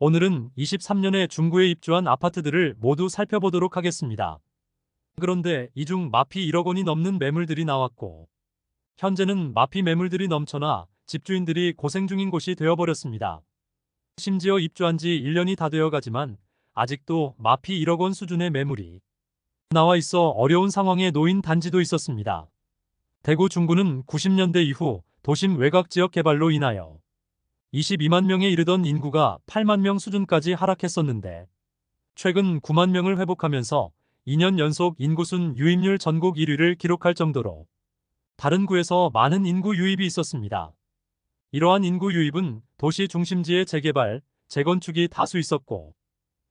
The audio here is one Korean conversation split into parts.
오늘은 23년에 중구에 입주한 아파트들을 모두 살펴보도록 하겠습니다. 그런데 이 중 마피 1억 원이 넘는 매물들이 나왔고, 현재는 마피 매물들이 넘쳐나 집주인들이 고생 중인 곳이 되어버렸습니다. 심지어 입주한 지 1년이 다 되어 가지만 아직도 마피 1억 원 수준의 매물이 나와 있어 어려운 상황에 놓인 단지도 있었습니다. 대구 중구는 90년대 이후 도심 외곽 지역 개발로 인하여 22만 명에 이르던 인구가 8만 명 수준까지 하락했었는데 최근 9만 명을 회복하면서 2년 연속 인구순 유입률 전국 1위를 기록할 정도로 다른 구에서 많은 인구 유입이 있었습니다. 이러한 인구 유입은 도시 중심지의 재개발, 재건축이 다수 있었고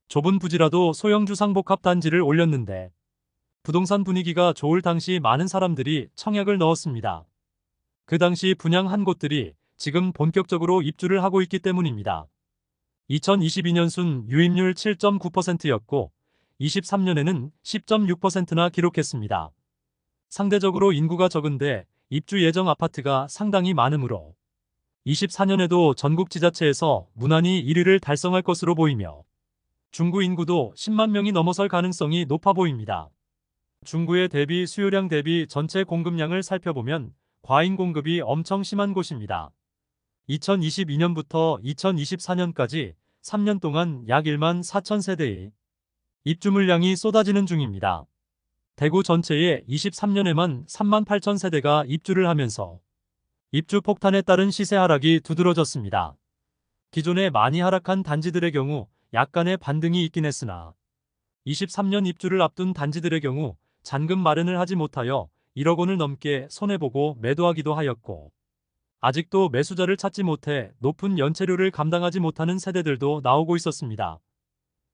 좁은 부지라도 소형주 상복합 단지를 올렸는데 부동산 분위기가 좋을 당시 많은 사람들이 청약을 넣었습니다. 그 당시 분양한 곳들이 지금 본격적으로 입주를 하고 있기 때문입니다. 2022년 순 유입률 7.9%였고 23년에는 10.6%나 기록했습니다. 상대적으로 인구가 적은데 입주 예정 아파트가 상당히 많으므로 24년에도 전국 지자체에서 무난히 1위를 달성할 것으로 보이며 중구 인구도 10만 명이 넘어설 가능성이 높아 보입니다. 중구의 대비 수요량 대비 전체 공급량을 살펴보면 과잉 공급이 엄청 심한 곳입니다. 2022년부터 2024년까지 3년 동안 약 1만 4천 세대의 입주 물량이 쏟아지는 중입니다. 대구 전체에 23년에만 3만 8천 세대가 입주를 하면서 입주 폭탄에 따른 시세 하락이 두드러졌습니다. 기존에 많이 하락한 단지들의 경우 약간의 반등이 있긴 했으나 23년 입주를 앞둔 단지들의 경우 잔금 마련을 하지 못하여 1억 원을 넘게 손해보고 매도하기도 하였고 아직도 매수자를 찾지 못해 높은 연체료를 감당하지 못하는 세대들도 나오고 있었습니다.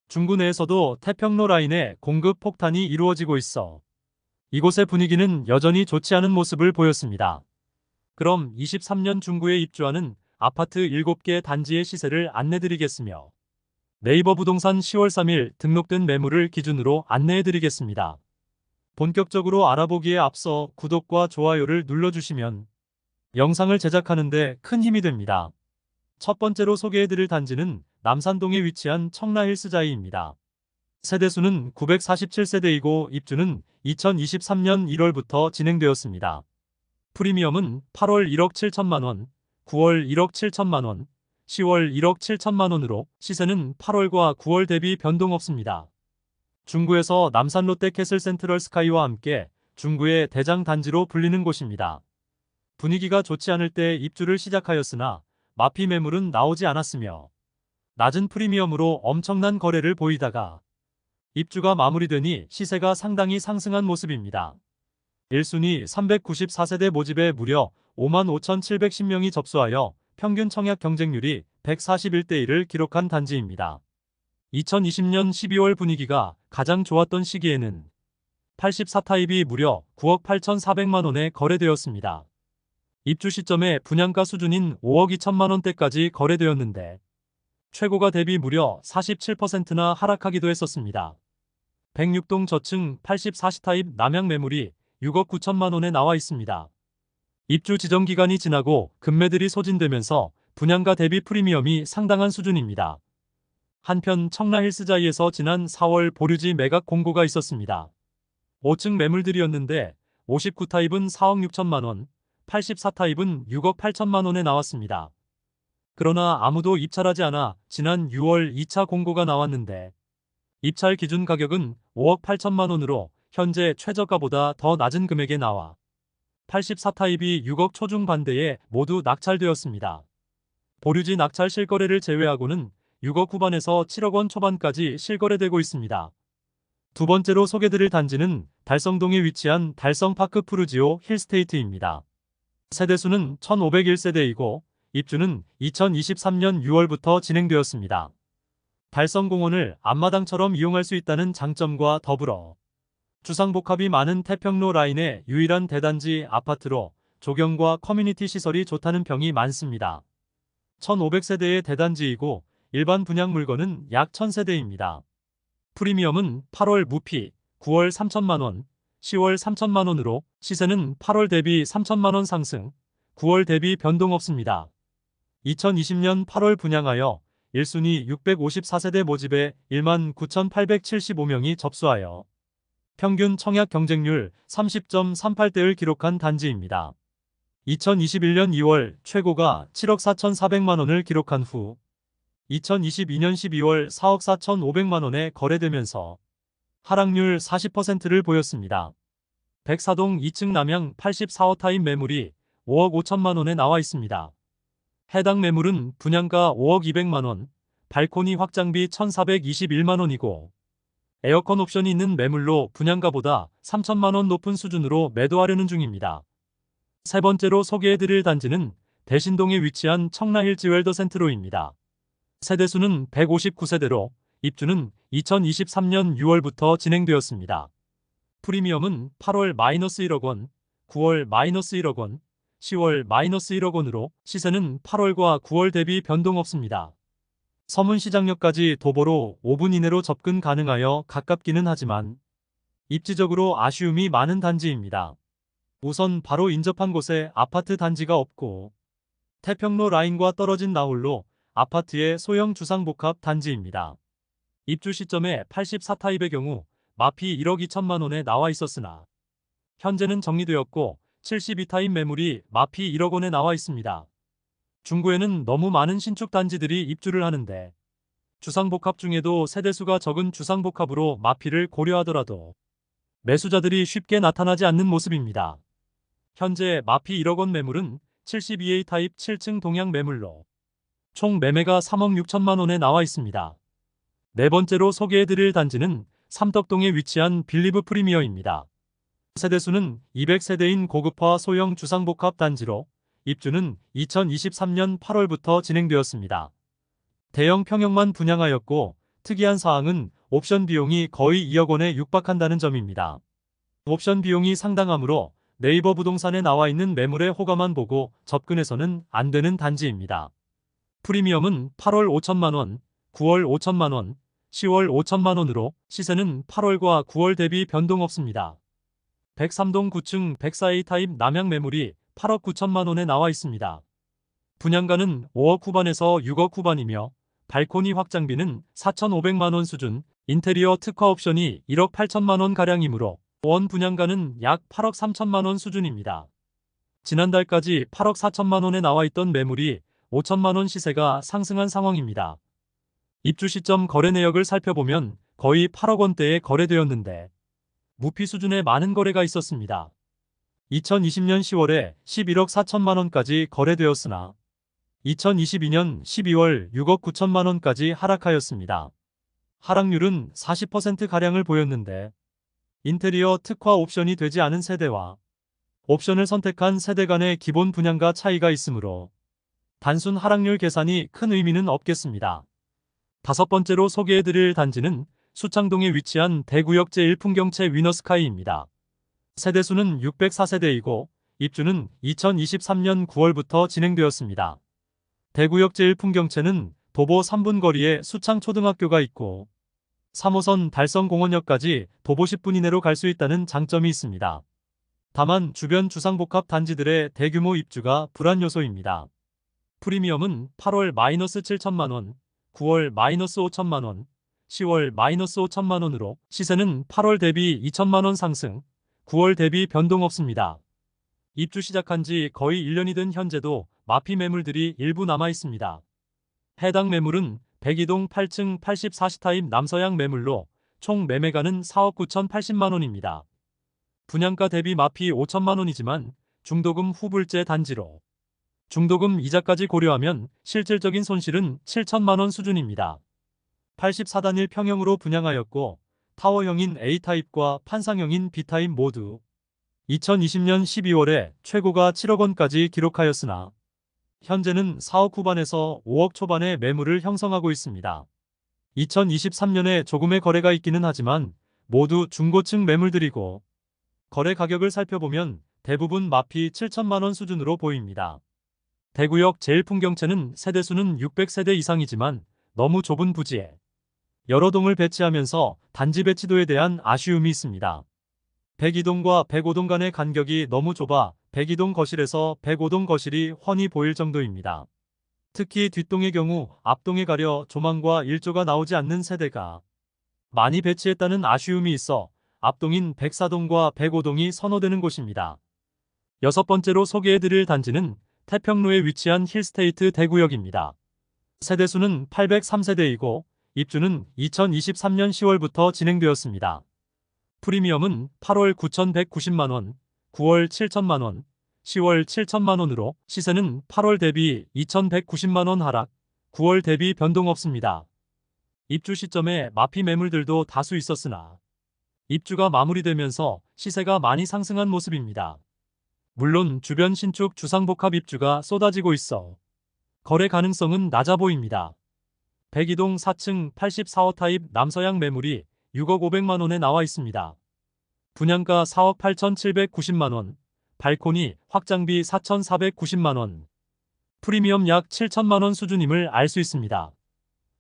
중구 내에서도 태평로 라인에 공급 폭탄이 이루어지고 있어 이곳의 분위기는 여전히 좋지 않은 모습을 보였습니다. 그럼 23년 중구에 입주하는 아파트 7개 단지의 시세를 안내드리겠으며 네이버 부동산 10월 3일 등록된 매물을 기준으로 안내해드리겠습니다. 본격적으로 알아보기에 앞서 구독과 좋아요를 눌러주시면 영상을 제작하는데 큰 힘이 됩니다. 첫 번째로 소개해드릴 단지는 남산동에 위치한 청라힐스자이입니다. 세대수는 947세대이고 입주는 2023년 1월부터 진행되었습니다. 프리미엄은 8월 1억 7천만 원, 9월 1억 7천만 원, 10월 1억 7천만 원으로 시세는 8월과 9월 대비 변동 없습니다. 중구에서 남산 롯데 캐슬 센트럴 스카이와 함께 중구의 대장 단지로 불리는 곳입니다. 분위기가 좋지 않을 때 입주를 시작하였으나 마피 매물은 나오지 않았으며 낮은 프리미엄으로 엄청난 거래를 보이다가 입주가 마무리되니 시세가 상당히 상승한 모습입니다. 1순위 394세대 모집에 무려 55,710명이 접수하여 평균 청약 경쟁률이 141대 1을 기록한 단지입니다. 2020년 12월 분위기가 가장 좋았던 시기에는 84타입이 무려 9억 8,400만 원에 거래되었습니다. 입주 시점에 분양가 수준인 5억 2천만 원대까지 거래되었는데 최고가 대비 무려 47%나 하락하기도 했었습니다. 106동 저층 84시타입 남양 매물이 6억 9천만 원에 나와 있습니다. 입주 지정 기간이 지나고 금매들이 소진되면서 분양가 대비 프리미엄이 상당한 수준입니다. 한편 청라힐스자이에서 지난 4월 보류지 매각 공고가 있었습니다. 5층 매물들이었는데 59타입은 4억 6천만 원, 84타입은 6억 8천만 원에 나왔습니다. 그러나 아무도 입찰하지 않아 지난 6월 2차 공고가 나왔는데 입찰 기준 가격은 5억 8천만 원으로 현재 최저가보다 더 낮은 금액에 나와 84타입이 6억 초중 반대에 모두 낙찰되었습니다. 보류지 낙찰 실거래를 제외하고는 6억 후반에서 7억 원 초반까지 실거래되고 있습니다. 두 번째로 소개드릴 단지는 달성동에 위치한 달성파크 푸르지오 힐스테이트입니다. 세대수는 1501세대이고 입주는 2023년 6월부터 진행되었습니다. 달성공원을 앞마당처럼 이용할 수 있다는 장점과 더불어 주상복합이 많은 태평로 라인의 유일한 대단지 아파트로 조경과 커뮤니티 시설이 좋다는 평이 많습니다. 1500세대의 대단지이고 일반 분양 물건은 약 1000세대입니다. 프리미엄은 8월 무피 9월 3천만원, 10월 3천만 원으로 시세는 8월 대비 3천만 원 상승, 9월 대비 변동 없습니다. 2020년 8월 분양하여 1순위 654세대 모집에 1만 9,875명이 접수하여 평균 청약 경쟁률 30.38대를 기록한 단지입니다. 2021년 2월 최고가 7억 4,400만 원을 기록한 후 2022년 12월 4억 4,500만 원에 거래되면서 하락률 40%를 보였습니다. 백사동 2층 남양 84호 타임 매물이 5억 5천만 원에 나와 있습니다. 해당 매물은 분양가 5억 200만 원, 발코니 확장비 1,421만 원이고 에어컨 옵션이 있는 매물로 분양가보다 3천만 원 높은 수준으로 매도하려는 중입니다. 세 번째로 소개해드릴 단지는 대신동에 위치한 청라힐 지웰더 센트로입니다. 세대수는 159세대로 입주는 2023년 6월부터 진행되었습니다. 프리미엄은 8월 마이너스 1억 원, 9월 마이너스 1억 원, 10월 마이너스 1억 원으로 시세는 8월과 9월 대비 변동 없습니다. 서문시장역까지 도보로 5분 이내로 접근 가능하여 가깝기는 하지만 입지적으로 아쉬움이 많은 단지입니다. 우선 바로 인접한 곳에 아파트 단지가 없고 태평로 라인과 떨어진 나홀로 아파트의 소형 주상복합 단지입니다. 입주 시점에 84타입의 경우 마피 1억 2천만 원에 나와 있었으나 현재는 정리되었고 72타입 매물이 마피 1억 원에 나와 있습니다. 중구에는 너무 많은 신축 단지들이 입주를 하는데 주상복합 중에도 세대수가 적은 주상복합으로 마피를 고려하더라도 매수자들이 쉽게 나타나지 않는 모습입니다. 현재 마피 1억 원 매물은 72A 타입 7층 동양 매물로 총 매매가 3억 6천만 원에 나와 있습니다. 네 번째로 소개해드릴 단지는 삼덕동에 위치한 빌리브 프리미어입니다. 세대수는 200세대인 고급화 소형 주상복합 단지로 입주는 2023년 8월부터 진행되었습니다. 대형 평형만 분양하였고 특이한 사항은 옵션 비용이 거의 2억 원에 육박한다는 점입니다. 옵션 비용이 상당하므로 네이버 부동산에 나와 있는 매물의 호가만 보고 접근해서는 안 되는 단지입니다. 프리미엄은 8월 5천만 원, 9월 5천만 원, 10월 5천만 원으로 시세는 8월과 9월 대비 변동 없습니다. 103동 9층 104A 타입 남양 매물이 8억 9천만 원에 나와 있습니다. 분양가는 5억 후반에서 6억 후반이며 발코니 확장비는 4,500만 원 수준, 인테리어 특화 옵션이 1억 8천만 원 가량이므로 원 분양가는 약 8억 3천만 원 수준입니다. 지난달까지 8억 4천만 원에 나와 있던 매물이 5천만 원 시세가 상승한 상황입니다. 입주 시점 거래 내역을 살펴보면 거의 8억 원대에 거래되었는데 무피 수준의 많은 거래가 있었습니다. 2020년 10월에 11억 4천만 원까지 거래되었으나 2022년 12월 6억 9천만 원까지 하락하였습니다. 하락률은 40%가량을 보였는데 인테리어 특화 옵션이 되지 않은 세대와 옵션을 선택한 세대 간의 기본 분양가 차이가 있으므로 단순 하락률 계산이 큰 의미는 없겠습니다. 다섯 번째로 소개해드릴 단지는 수창동에 위치한 대구역 제1풍경채 위너스카이입니다. 세대수는 604세대이고 입주는 2023년 9월부터 진행되었습니다. 대구역 제1풍경채는 도보 3분 거리에 수창초등학교가 있고 3호선 달성공원역까지 도보 10분 이내로 갈 수 있다는 장점이 있습니다. 다만 주변 주상복합 단지들의 대규모 입주가 불안 요소입니다. 프리미엄은 8월 마이너스 7천만 원, 9월 마이너스 5천만 원, 10월 마이너스 5천만 원으로 시세는 8월 대비 2천만 원 상승, 9월 대비 변동 없습니다. 입주 시작한 지 거의 1년이 된 현재도 마피 매물들이 일부 남아 있습니다. 해당 매물은 102동 8층 84시타입 남서양 매물로 총 매매가는 4억 9천 80만 원입니다. 분양가 대비 마피 5천만 원이지만 중도금 후불제 단지로 중도금 이자까지 고려하면 실질적인 손실은 7천만 원 수준입니다. 84단일 평형으로 분양하였고 타워형인 A타입과 판상형인 B타입 모두 2020년 12월에 최고가 7억 원까지 기록하였으나 현재는 4억 후반에서 5억 초반의 매물을 형성하고 있습니다. 2023년에 조금의 거래가 있기는 하지만 모두 중고층 매물들이고 거래 가격을 살펴보면 대부분 마피 7천만 원 수준으로 보입니다. 대구역 제일풍경채는 세대수는 600세대 이상이지만 너무 좁은 부지에 여러 동을 배치하면서 단지 배치도에 대한 아쉬움이 있습니다. 102동과 105동 간의 간격이 너무 좁아 102동 거실에서 105동 거실이 훤히 보일 정도입니다. 특히 뒷동의 경우 앞동에 가려 조망과 일조가 나오지 않는 세대가 많이 배치했다는 아쉬움이 있어 앞동인 104동과 105동이 선호되는 곳입니다. 여섯 번째로 소개해드릴 단지는 태평로에 위치한 힐스테이트 대구역입니다. 세대수는 803세대이고 입주는 2023년 10월부터 진행되었습니다. 프리미엄은 8월 9,190만원, 9월 7천만원, 10월 7천만원으로 시세는 8월 대비 2,190만원 하락, 9월 대비 변동 없습니다. 입주 시점에 마피 매물들도 다수 있었으나 입주가 마무리되면서 시세가 많이 상승한 모습입니다. 물론 주변 신축 주상복합 입주가 쏟아지고 있어 거래 가능성은 낮아 보입니다. 102동 4층 84호 타입 남서양 매물이 6억 500만 원에 나와 있습니다. 분양가 4억 8,790만 원, 발코니 확장비 4,490만 원, 프리미엄 약 7천만 원 수준임을 알 수 있습니다.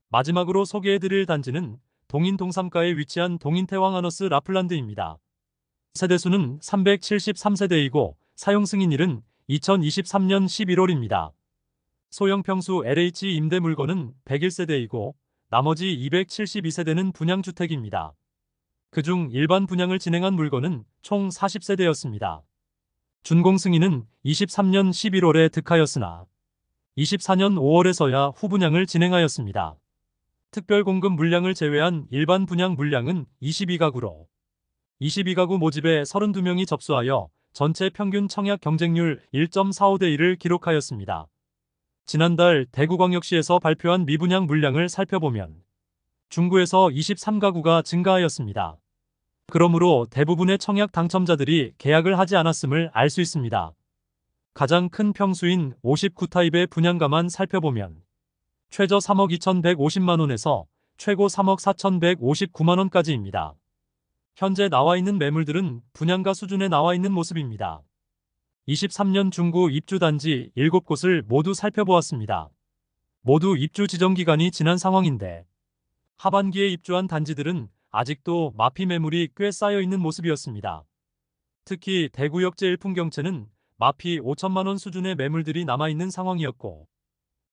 마지막으로 소개해드릴 단지는 동인 동삼가에 위치한 동인 태왕하너스 라플란드입니다. 세대수는 373세대이고 사용 승인일은 2023년 11월입니다. 소형 평수 LH 임대 물건은 101세대이고 나머지 272세대는 분양주택입니다. 그중 일반 분양을 진행한 물건은 총 40세대였습니다. 준공 승인은 23년 11월에 득하였으나 24년 5월에서야 후분양을 진행하였습니다. 특별 공급 물량을 제외한 일반 분양 물량은 22가구로 22가구 모집에 32명이 접수하여 전체 평균 청약 경쟁률 1.45대 1을 기록하였습니다. 지난달 대구광역시에서 발표한 미분양 물량을 살펴보면 중구에서 23가구가 증가하였습니다. 그러므로 대부분의 청약 당첨자들이 계약을 하지 않았음을 알 수 있습니다. 가장 큰 평수인 59타입의 분양가만 살펴보면 최저 3억 2,150만원에서 최고 3억 4,159만원까지입니다. 현재 나와 있는 매물들은 분양가 수준에 나와 있는 모습입니다. 23년 중구 입주 단지 7곳을 모두 살펴보았습니다. 모두 입주 지정 기간이 지난 상황인데 하반기에 입주한 단지들은 아직도 마피 매물이 꽤 쌓여 있는 모습이었습니다. 특히 대구역 제1풍경채는 마피 5천만 원 수준의 매물들이 남아 있는 상황이었고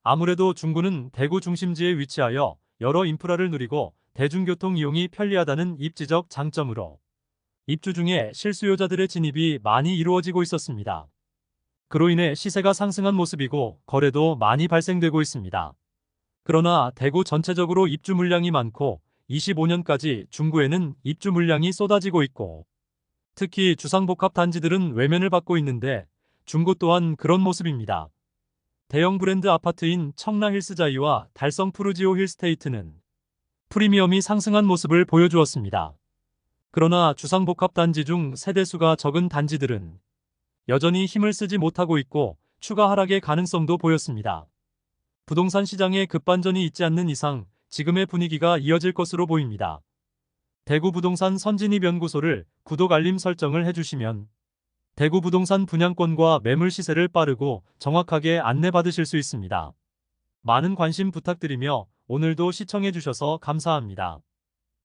아무래도 중구는 대구 중심지에 위치하여 여러 인프라를 누리고 대중교통 이용이 편리하다는 입지적 장점으로 입주 중에 실수요자들의 진입이 많이 이루어지고 있었습니다. 그로 인해 시세가 상승한 모습이고 거래도 많이 발생되고 있습니다. 그러나 대구 전체적으로 입주 물량이 많고 25년까지 중구에는 입주 물량이 쏟아지고 있고 특히 주상복합 단지들은 외면을 받고 있는데 중구 또한 그런 모습입니다. 대형 브랜드 아파트인 청라힐스 자이와 달성 푸르지오 힐스테이트는 프리미엄이 상승한 모습을 보여주었습니다. 그러나 주상복합 단지 중 세대수가 적은 단지들은 여전히 힘을 쓰지 못하고 있고 추가 하락의 가능성도 보였습니다. 부동산 시장에 급반전이 있지 않는 이상 지금의 분위기가 이어질 것으로 보입니다. 대구 부동산 선진입 연구소를 구독 알림 설정을 해주시면 대구 부동산 분양권과 매물 시세를 빠르고 정확하게 안내받으실 수 있습니다. 많은 관심 부탁드리며 오늘도 시청해주셔서 감사합니다.